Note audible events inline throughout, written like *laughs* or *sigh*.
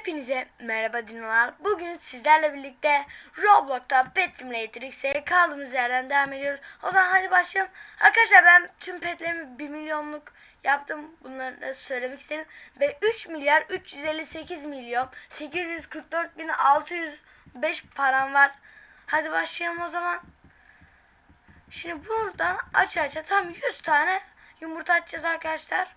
Hepinize merhaba dinleyenler. Bugün sizlerle birlikte Roblox'ta Pet Simulator X'e kaldığımız yerden devam ediyoruz. O zaman hadi başlayalım. Arkadaşlar ben tüm petlerimi 1 milyonluk yaptım. Bunları da söylemek istedim. Ve 3 milyar 358 milyon 844 bin 605 param var. Hadi başlayalım o zaman. Şimdi buradan aç aça tam 100 tane yumurta açacağız arkadaşlar.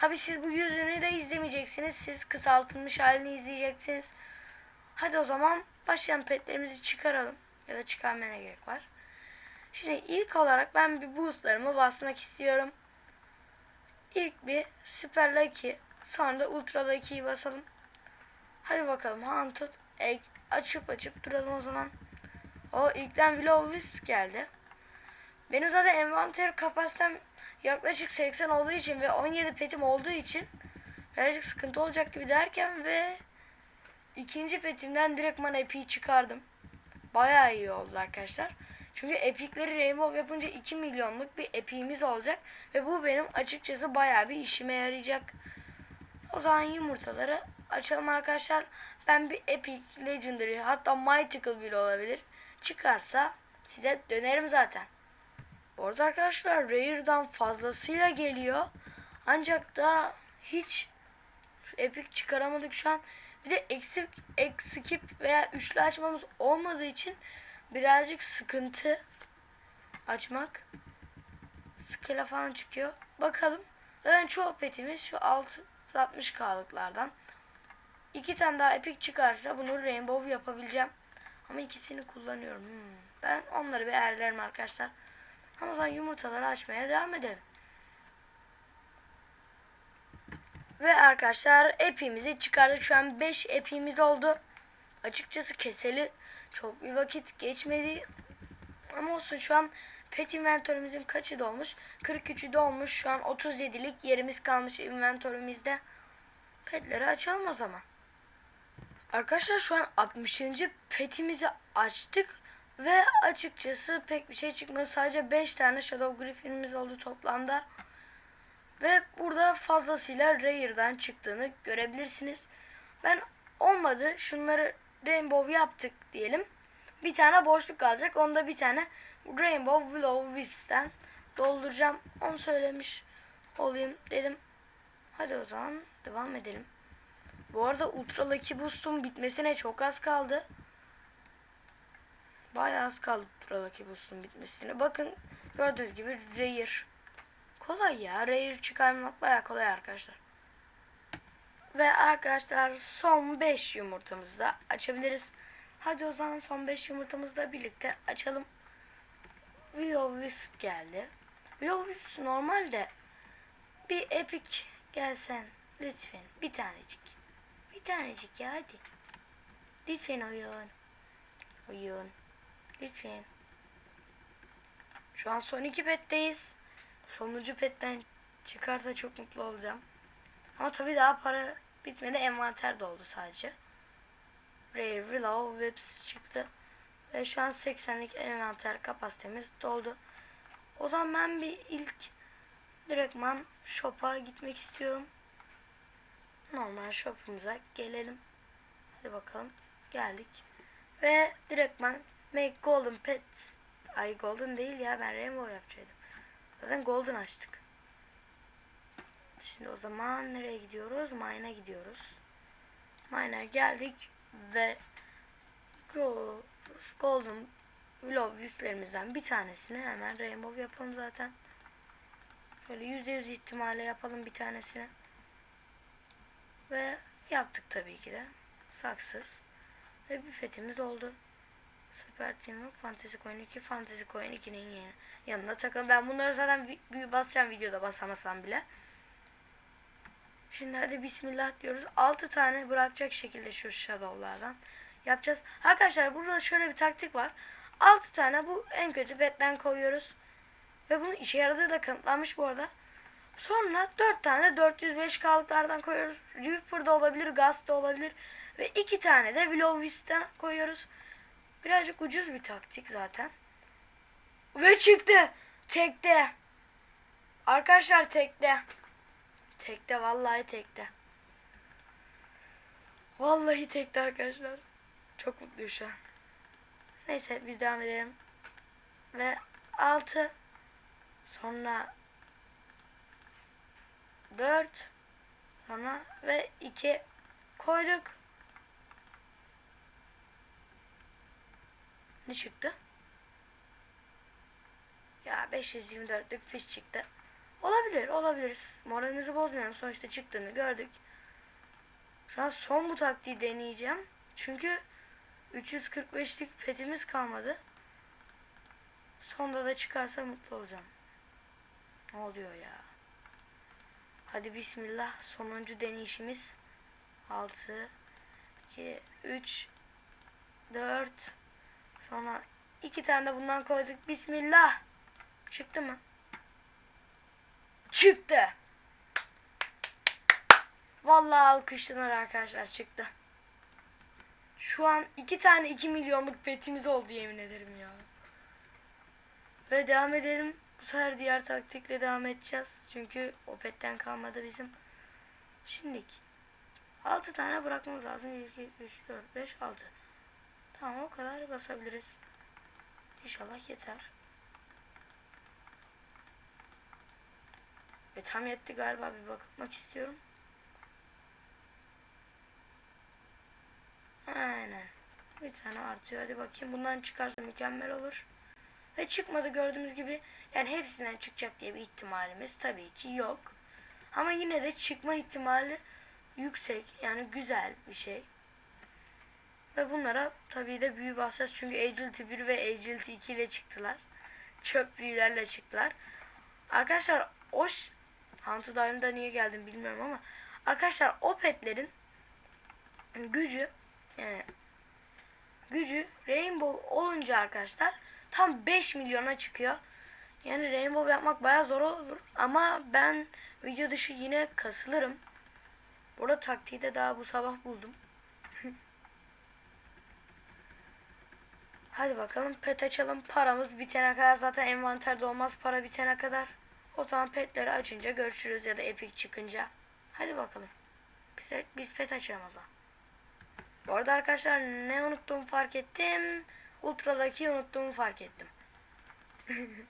Tabi siz bu yüzünü de izlemeyeceksiniz. Siz kısaltılmış halini izleyeceksiniz. Hadi o zaman başlayan petlerimizi çıkaralım. Ya da çıkarmaya gerek var. Şimdi ilk olarak ben bir boostlarımı basmak istiyorum. İlk bir Super Lucky. Sonra da Ultra Lucky'yi basalım. Hadi bakalım. Haunted Egg. Açıp açıp duralım o zaman. O ilkten Willow Wisp geldi. Benim zaten envanter kapasitem yaklaşık 80 olduğu için ve 17 petim olduğu için birazcık sıkıntı olacak gibi derken ve ikinci petimden direktman epiği çıkardım. Bayağı iyi oldu arkadaşlar. Çünkü epikleri Rainbow yapınca 2 milyonluk bir epiğimiz olacak ve bu benim açıkçası bayağı bir işime yarayacak. O zaman yumurtaları açalım arkadaşlar. Ben bir epic, legendary hatta mythical bile olabilir. Çıkarsa size dönerim zaten. Bu arada arkadaşlar Rare'dan fazlasıyla geliyor. Ancak da hiç epic çıkaramadık şu an. Bir de eksik, ekskip veya üçlü açmamız olmadığı için birazcık sıkıntı açmak. Skala falan çıkıyor. Bakalım. Zaten çoğu petimiz şu 660k'lıklardan. İki tane daha epic çıkarsa bunu rainbow yapabileceğim. Ama ikisini kullanıyorum. Hmm. Ben onları bir ayarlarım arkadaşlar. O yumurtaları açmaya devam edelim. Ve arkadaşlar epimizi çıkardık. Şu an 5 epimiz oldu. Açıkçası keseli çok bir vakit geçmedi. Ama olsun şu an pet inventörümüzün kaçı dolmuş? 43'ü dolmuş. Şu an 37'lik yerimiz kalmış inventörümüzde. Petleri açalım o zaman. Arkadaşlar şu an 60. petimizi açtık. Ve açıkçası pek bir şey çıkmadı. Sadece 5 tane Shadow Griffin'imiz oldu toplamda. Ve burada fazlasıyla Rare'dan çıktığını görebilirsiniz. Ben olmadı şunları Rainbow yaptık diyelim. Bir tane boşluk kalacak. Onda bir tane Rainbow Willow Wisp'ten dolduracağım. Onu söylemiş olayım dedim. Hadi o zaman devam edelim. Bu arada Ultra Lucky Boost'un bitmesine çok az kaldı. Bayağı az kaldı buradaki boost'un bitmesine. Bakın gördüğünüz gibi Rare. Kolay ya. Rare çıkarmak bayağı kolay arkadaşlar. Ve arkadaşlar son 5 yumurtamızı da açabiliriz. Hadi o zaman son 5 yumurtamızı da birlikte açalım. Willow Wisp geldi. Willow Wisp normalde bir epic gelsen lütfen bir tanecik. Bir tanecik ya hadi. Lütfen oyun. Oyun. Lütfen. Şu an son iki petteyiz. Sonuncu petten çıkarsa çok mutlu olacağım. Ama tabii daha para bitmedi. Envanter doldu sadece. Rare Willow Whips çıktı. Ve şu an 80'lik envanter kapasitemiz doldu. O zaman ben bir ilk direktman shop'a gitmek istiyorum. Normal shop'umuza gelelim. Hadi bakalım. Geldik. Ve direktman Make golden pets. Ay golden değil ya ben rainbow yapacaktım. Zaten golden açtık. Şimdi o zaman nereye gidiyoruz? Mine'a gidiyoruz. Mine'a geldik ve go, golden yüzlerimizden bir tanesini hemen rainbow yapalım zaten. Şöyle yüzde yüz ihtimalle yapalım bir tanesini. Ve yaptık tabii ki de. Saksız. Ve bir petimiz oldu. Süper Teamwork Fantasy Coin 2 Fantasy Coin 2'nin yanına takın. Ben bunları zaten vi basacağım videoda basamasam bile. Şimdi hadi bismillah diyoruz. 6 tane bırakacak şekilde şu shadow'lardan yapacağız. Arkadaşlar burada şöyle bir taktik var. 6 tane bu en kötü betten koyuyoruz. Ve bunun işe yaradığı da kanıtlanmış bu arada. Sonra 4 tane 405 kalıklardan koyuyoruz. Reaper da olabilir, Gas da olabilir. Ve 2 tane de Willow Wisp'ten koyuyoruz. Birazcık ucuz bir taktik zaten. Ve çıktı. Tekte. Arkadaşlar tekte. Tekte vallahi tekte. Vallahi tekti arkadaşlar. Çok mutluyum şu an. Neyse biz devam edelim. Ve 6 sonra 4 sonra ve 2 koyduk. Ne çıktı? Ya 524'lük fiş çıktı. Olabilir, olabilir. Moralimizi bozmayalım. Sonuçta çıktığını gördük. Şu an son bu taktiği deneyeceğim. Çünkü 345'lik petimiz kalmadı. Sonda da çıkarsa mutlu olacağım. Ne oluyor ya? Hadi bismillah. Sonuncu deneyişimiz. 6 2 3 4 Sonra iki tane de bundan koyduk. Bismillah. Çıktı mı? Çıktı. Vallahi alkışlanır arkadaşlar çıktı. Şu an iki tane 2 milyonluk petimiz oldu yemin ederim ya. Ve devam edelim. Bu sefer diğer taktikle devam edeceğiz. Çünkü o petten kalmadı bizim. Şimdilik 6 tane bırakmamız lazım. 1, 2, 3, 4, 5, 6. Tamam o kadar basabiliriz. İnşallah yeter. Ve tam yetti galiba bir bakmak istiyorum. Aynen. Bir tane artıyor. Hadi bakayım bundan çıkarsa mükemmel olur. Ve çıkmadı gördüğümüz gibi. Yani hepsinden çıkacak diye bir ihtimalimiz tabii ki yok. Ama yine de çıkma ihtimali yüksek. Yani güzel bir şey. Ve bunlara tabii de büyü basacağız. Çünkü Agility 1 ve Agility 2 ile çıktılar. Çöp büyülerle çıktılar. Arkadaşlar o Haunted Island'a niye geldim bilmiyorum ama arkadaşlar o petlerin gücü yani gücü Rainbow olunca arkadaşlar tam 5 milyona çıkıyor. Yani Rainbow yapmak bayağı zor olur ama ben video dışı yine kasılırım. Burada taktiği de daha bu sabah buldum. Hadi bakalım pet açalım. Paramız bitene kadar zaten envanterde olmaz para bitene kadar. O zaman petleri açınca görüşürüz ya da epic çıkınca. Hadi bakalım. Biz, biz pet açalım o zaman. Bu arada arkadaşlar ne unuttuğumu fark ettim. Ultra'daki unuttuğumu fark ettim. *laughs*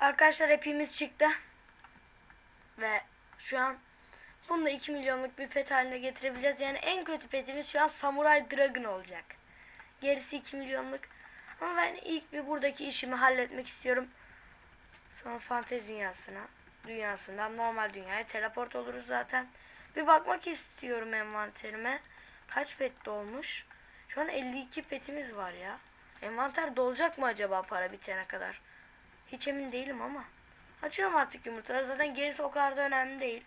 arkadaşlar hepimiz çıktı. Ve şu an bunu da 2 milyonluk bir pet haline getirebileceğiz. Yani en kötü petimiz şu an Samurai Dragon olacak. Gerisi 2 milyonluk. Ama ben ilk bir buradaki işimi halletmek istiyorum. Sonra fantezi dünyasına, dünyasından normal dünyaya teleport oluruz zaten. Bir bakmak istiyorum envanterime. Kaç pet dolmuş? Şu an 52 petimiz var ya. Envanter dolacak mı acaba para bitene kadar? Hiç emin değilim ama. Açıyorum artık yumurtaları. Zaten gerisi o kadar da önemli değil.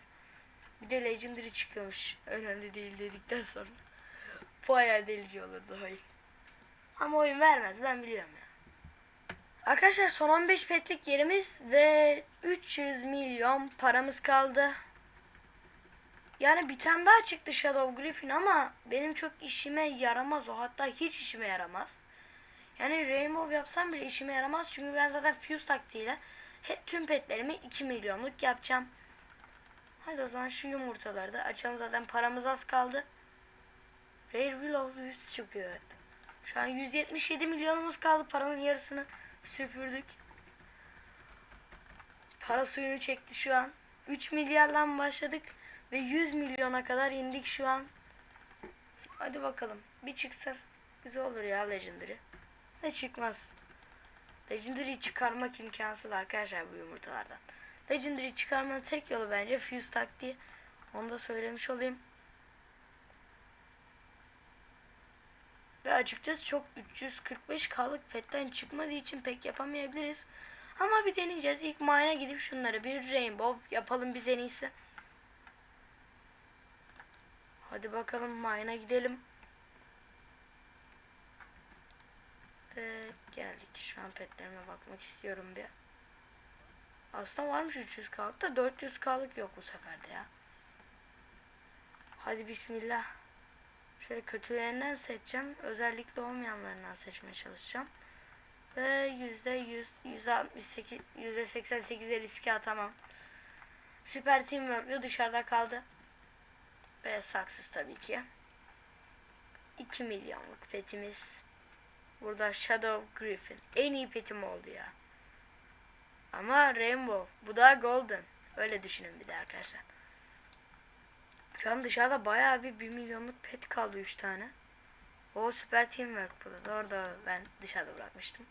Bir de Legendary çıkıyormuş. Önemli değil dedikten sonra. Bayağı delici olurdu hayır. Ama oyun vermez ben biliyorum ya. Arkadaşlar son 15 petlik yerimiz ve 300 milyon paramız kaldı. Yani bir tane daha çıktı Shadow Griffin ama benim çok işime yaramaz o. Hatta hiç işime yaramaz. Yani Rainbow yapsam bile işime yaramaz. Çünkü ben zaten Fuse taktiğiyle he, tüm petlerimi 2 milyonluk yapacağım. Hadi o zaman şu yumurtaları da açalım. Zaten paramız az kaldı. Rare Willow 100 çıkıyor. Şu an 177 milyonumuz kaldı. Paranın yarısını süpürdük. Para suyunu çekti şu an. 3 milyardan başladık ve 100 milyona kadar indik şu an. Hadi bakalım. Bir çıksa güzel olur ya Legendary. Ne çıkmaz. Legendary çıkarmak imkansız arkadaşlar bu yumurtalardan. Legendary çıkarmanın tek yolu bence Fuse taktiği. Onu da söylemiş olayım. Ve açıkçası çok 345k'lık petten çıkmadığı için pek yapamayabiliriz. Ama bir deneyeceğiz. İlk mine'a gidip şunları bir rainbow yapalım biz en iyisi. Hadi bakalım mine'a gidelim. Ve geldik. Şu an petlerime bakmak istiyorum bir. Aslında varmış 300k'lık da 400k'lık yok bu seferde ya. Hadi bismillah. Şöyle kötülerinden seçeceğim. Özellikle olmayanlarından seçmeye çalışacağım. Ve yüzde yüz, yüzde altmış sekiz, yüzde seksen sekize riske atamam. Süper Teamwork'le dışarıda kaldı. Ve saksız tabii ki. 2 milyonluk petimiz. Burada Shadow Griffin. En iyi petim oldu ya. Ama Rainbow. Bu da Golden. Öyle düşünün bir de arkadaşlar. Şu an dışarıda bayağı bir 1 milyonluk pet kaldı 3 tane. O süper teamwork burada. da Orada ben dışarıda bırakmıştım.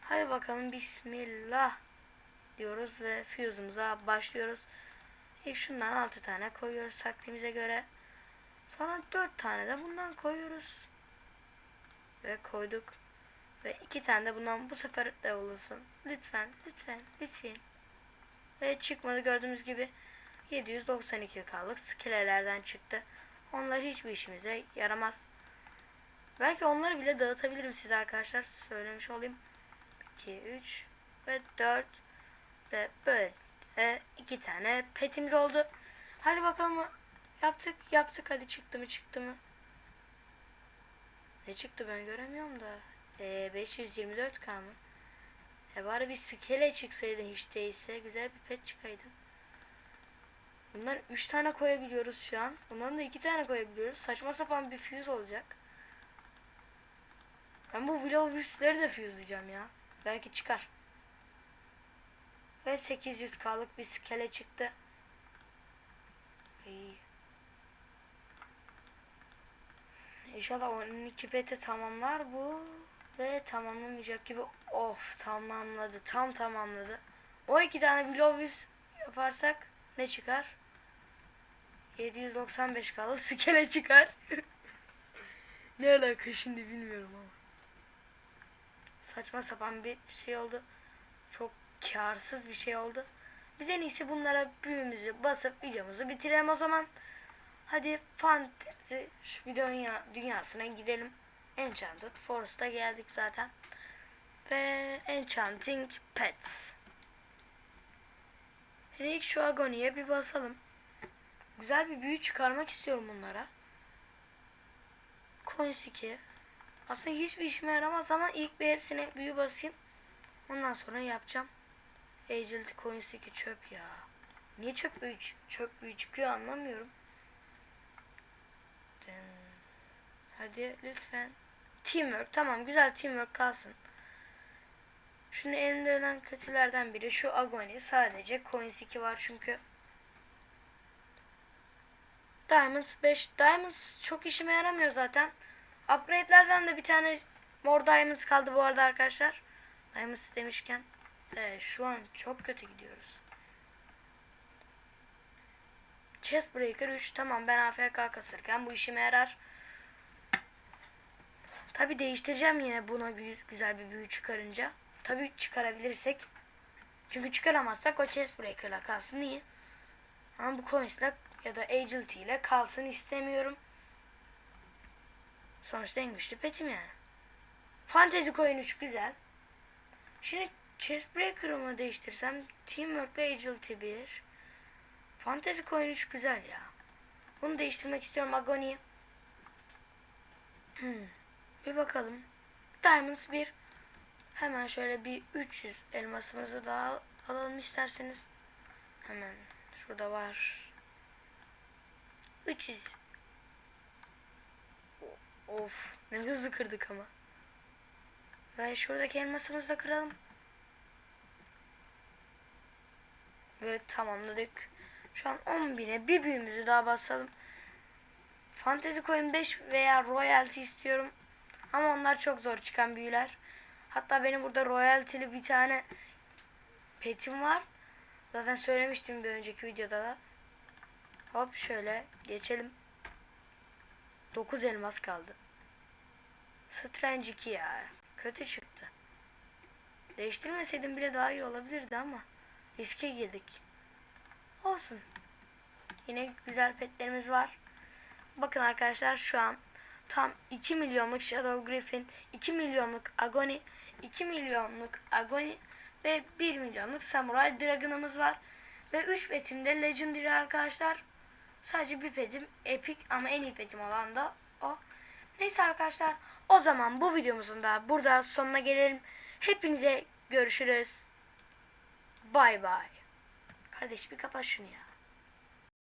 Hadi bakalım bismillah diyoruz ve fuse'umuza başlıyoruz. İlk şundan 6 tane koyuyoruz taktiğimize göre. Sonra 4 tane de bundan koyuyoruz. Ve koyduk. Ve 2 tane de bundan bu sefer de olursun. Lütfen, lütfen, lütfen. Ve çıkmadı gördüğümüz gibi 792 kaldık. Skillelerden çıktı. Onlar hiçbir işimize yaramaz. Belki onları bile dağıtabilirim size arkadaşlar. Söylemiş olayım. 2, 3 ve 4 ve böyle e, iki tane petimiz oldu. Hadi bakalım yaptık yaptık hadi çıktı mı çıktı mı? Ne çıktı ben göremiyorum da. E, 524 k mı? E bari bir skele çıksaydı hiç değilse güzel bir pet çıkaydı. Bunlar 3 tane koyabiliyoruz şu an. Bundan da 2 tane koyabiliyoruz. Saçma sapan bir fuse olacak. Ben bu Willow Wisp'leri de fuse'layacağım ya. Belki çıkar. Ve 800k'lık bir skele çıktı. İyi. İnşallah 12 pete tamamlar bu. Ve tamamlamayacak gibi. Of tamamladı. Tam tamamladı. 12 tane Willow Wisp yaparsak ne çıkar? 795 kaldı. *laughs* Skele çıkar. *laughs* ne alaka şimdi bilmiyorum ama. Saçma sapan bir şey oldu. Çok karsız bir şey oldu. Biz en iyisi bunlara büyümüzü basıp videomuzu bitirelim o zaman. Hadi fantezi şu bir dünya, dünyasına gidelim. Enchanted Forest'a geldik zaten. Ve Enchanting Pets. Şimdi ilk şu Agony'ye bir basalım. Güzel bir büyü çıkarmak istiyorum bunlara. Coins 2. Aslında hiçbir işime yaramaz ama ilk bir hepsine büyü basayım. Ondan sonra yapacağım. Agility Coins 2 çöp ya. Niye çöp büyü, çöp büyü çıkıyor anlamıyorum. Hadi lütfen. Teamwork tamam güzel teamwork kalsın. Şimdi elimde olan kötülerden biri şu Agony. Sadece Coins 2 var çünkü. Diamonds 5. Diamonds çok işime yaramıyor zaten. Upgrade'lerden de bir tane Mor Diamonds kaldı bu arada arkadaşlar. Diamonds demişken. Evet, şu an çok kötü gidiyoruz. Chest Breaker 3. Tamam ben AFK kasırken bu işime yarar. Tabi değiştireceğim yine buna güzel bir büyü çıkarınca. Tabi çıkarabilirsek. Çünkü çıkaramazsak o Chest Breaker'la kalsın iyi. Ama bu coins'la ya da Agility ile kalsın istemiyorum. Sonuçta en güçlü petim yani. Fantasy Coin 3 güzel. Şimdi Chest Breaker'ımı değiştirsem Teamwork ile Agility 1. Fantasy Coin 3 güzel ya. Bunu değiştirmek istiyorum Agony. Hmm. Bir bakalım. Diamonds 1. Hemen şöyle bir 300 elmasımızı daha alalım isterseniz. Hemen şurada var. 300 Of ne hızlı kırdık ama. Ve şuradaki elmasımızı da kıralım. Ve tamamladık. Şu an 10.000'e bir büyümüzü daha basalım. Fantasy Coin 5 veya Royalty istiyorum. Ama onlar çok zor çıkan büyüler. Hatta benim burada Royalty'li bir tane petim var. Zaten söylemiştim bir önceki videoda da. Hop şöyle geçelim. 9 elmas kaldı. Strange 2 ya. Kötü çıktı. Değiştirmeseydim bile daha iyi olabilirdi ama riske girdik. Olsun. Yine güzel petlerimiz var. Bakın arkadaşlar şu an tam 2 milyonluk Shadow Griffin, 2 milyonluk Agony, 2 milyonluk Agony ve 1 milyonluk Samurai Dragon'ımız var. Ve 3 petimde Legendary arkadaşlar. Sadece bir petim Epic ama en iyi petim olan da o. Neyse arkadaşlar o zaman bu videomuzun da burada sonuna gelelim. Hepinize görüşürüz. Bay bay. Kardeş bir kapat şunu ya.